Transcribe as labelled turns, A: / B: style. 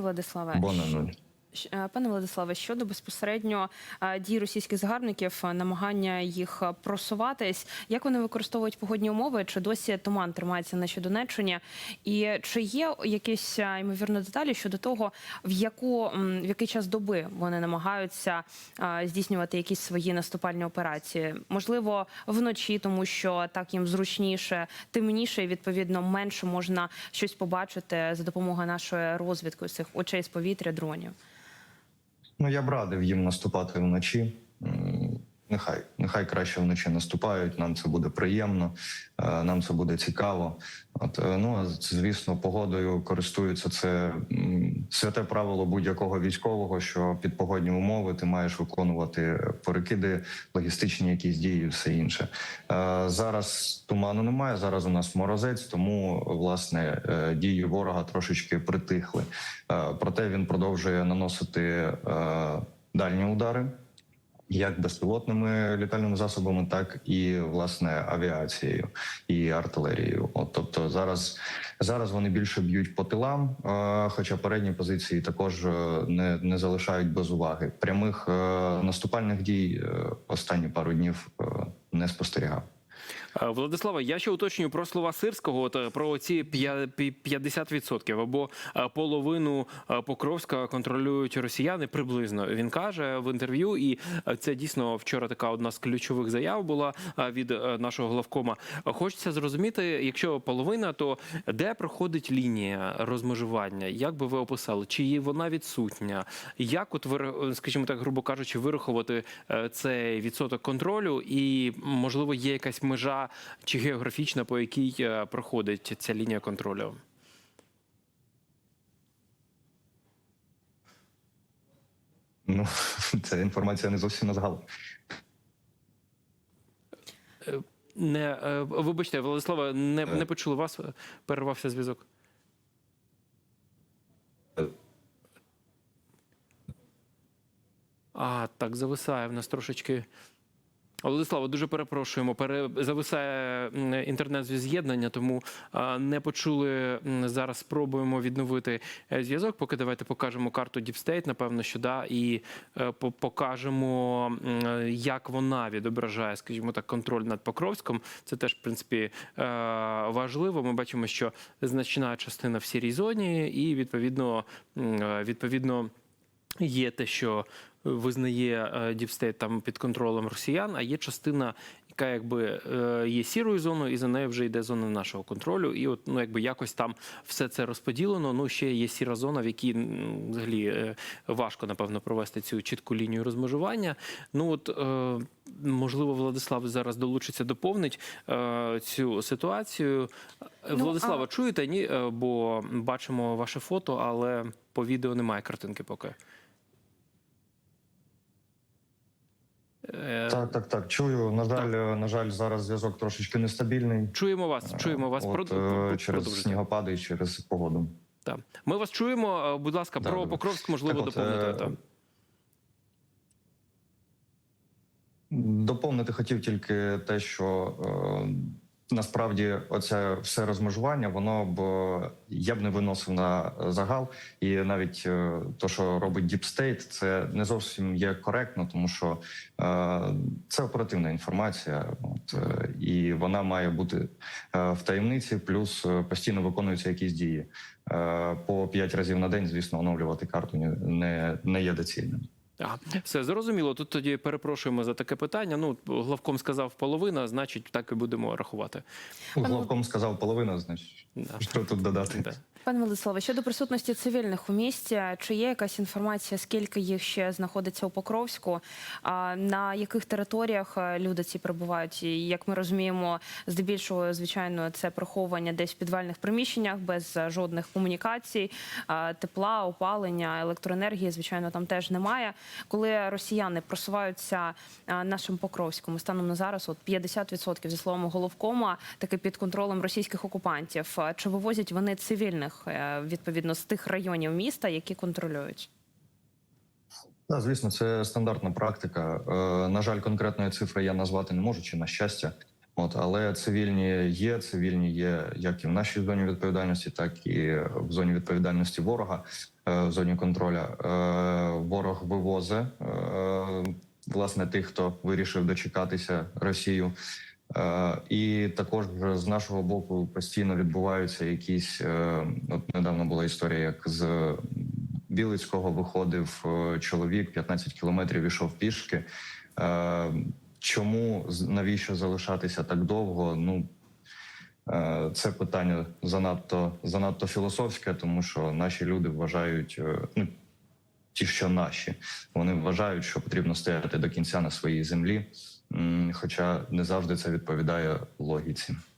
A: Владиславе,
B: Бо на нуль.
A: Е, Пане Владиславе, щодо безпосередньо е, дій російських загарбників, е, намагання їх просуватись, як вони використовують погодні умови? Чи досі туман тримається на Донеччині? І чи є якісь ймовірно деталі щодо того, в яку в який час доби вони намагаються здійснювати якісь свої наступальні операції? Можливо, вночі, тому що так їм зручніше, темніше, і відповідно менше можна щось побачити за допомогою нашої розвідки цих очей з повітря, дронів.
B: Ну я б радив їм наступати вночі. Нехай, нехай краще вночі наступають. Нам це буде приємно, е, нам це буде цікаво. От е, ну а звісно, погодою користуються це святе правило будь-якого військового, що під погодні умови ти маєш виконувати перекиди, логістичні якісь дії, і все інше. Е, Зараз туману немає. Зараз у нас морозець, тому власне дії ворога трошечки притихли. Проте він продовжує наносити дальні удари. Як безпілотними літальними засобами, так і власне авіацією і артилерією. От тобто зараз зараз вони більше б'ють по тилам, е, хоча передні позиції також е, не, не залишають без уваги. Прямих е, наступальних дій останні пару днів не спостерігав.
C: Е, Владислава, я ще уточнюю про слова Сирського, от, е, про ці п'я- пі- 50% або е, половину Покровська контролюють росіяни приблизно. Він каже в інтерв'ю, і це дійсно вчора така одна з ключових заяв була від нашого главкома. Хочеться зрозуміти, якщо половина, то де проходить лінія розмежування? Як би ви описали? Чи вона відсутня? Як, от скажімо так, грубо кажучи, вирахувати цей відсоток контролю, і можливо є якась межа чи географічна, по якій е, проходить ця лінія контролю?
B: Ну це інформація не зовсім на згал.
C: Не е, вибачте, Владислава, не, не почули вас. е, Перервався зв'язок. А, так, зависає в нас трошечки. Владислава, дуже перепрошуємо. Пере... Зависає інтернет-з'єднання, тому не почули. Зараз спробуємо відновити е, зв'язок. Поки давайте покажемо карту State, напевно, що да, і е, по- покажемо, як вона відображає, скажімо так, контроль над Покровськом. Це теж, в принципі, е, важливо. Ми бачимо, що значна частина в сірій зоні, і відповідно, відповідно. Є те, що визнає е, Діпстейт там під контролем росіян, а є частина, яка якби е, є сірою зоною, і за нею вже йде зона нашого контролю. І от ну якби якось там все це розподілено. Ну ще є сіра зона, в якій взагалі е, важко напевно провести цю чітку лінію розмежування. Ну от е, можливо, Владислав зараз долучиться, доповнить е, цю ситуацію.
A: Ну,
C: Владислава,
A: а-
C: чуєте? Ні, Е, бо бачимо ваше фото, але по відео немає картинки поки.
B: Так, так, так. Чую. На жаль, так. на жаль, зараз зв'язок трошечки нестабільний.
C: Чуємо вас, чуємо вас.
B: От,
C: Про-
B: е, через
C: продовжити.
B: снігопади і через погоду.
C: Так. Ми вас чуємо. Е, Будь ласка,
B: так,
C: про
B: добре.
C: Покровськ можливо
B: Так
C: доповнити.
B: е,
C: так.
B: Доповнити хотів тільки те, що е, насправді оце все розмежування, воно б я б не виносив на загал, і навіть е, то, що робить State, це не зовсім є коректно, тому що е, це оперативна інформація, от, е, і вона має бути е, в таємниці, плюс постійно виконуються якісь дії. Е, по п'ять разів на день, звісно, оновлювати карту не, не є доцільним.
C: Ага. Все зрозуміло. Тут тоді перепрошуємо за таке питання. Ну, главком сказав половина, значить, так і будемо рахувати.
B: Главком сказав половина, значить,
C: Да.
B: що тут додати.
C: Да.
A: Пане Владиславе, щодо присутності цивільних у місті, чи є якась інформація, скільки їх ще знаходиться у Покровську? На яких територіях е, люди ці перебувають? І як ми розуміємо, здебільшого, звичайно, це приховування десь в підвальних приміщеннях без е, жодних комунікацій, тепла, опалення, електроенергії, звичайно, там теж немає. Коли росіяни просуваються е, нашим Покровському станом на зараз, от 50% за словами головкома, таки під контролем російських окупантів. Чи вивозять вони цивільних е, відповідно з тих районів міста, які контролюють?
B: Да, звісно, це стандартна практика. Е, на жаль, конкретної цифри я назвати не можу, чи на щастя. От, але цивільні є, цивільні є як і в нашій зоні відповідальності, так і в зоні відповідальності ворога. е, в зоні контроля. Ворог вивозить е, власне тих, хто вирішив дочекатися Росію. Е, І також з нашого боку постійно відбуваються якісь. е, От недавно була історія, як з Білицького виходив е, чоловік, 15 кілометрів ішов пішки. Чому навіщо залишатися так довго? Ну це питання занадто занадто філософське, тому що наші люди вважають, ну ті, що наші, вони вважають, що потрібно стояти до кінця на своїй землі, хоча не завжди це відповідає логіці.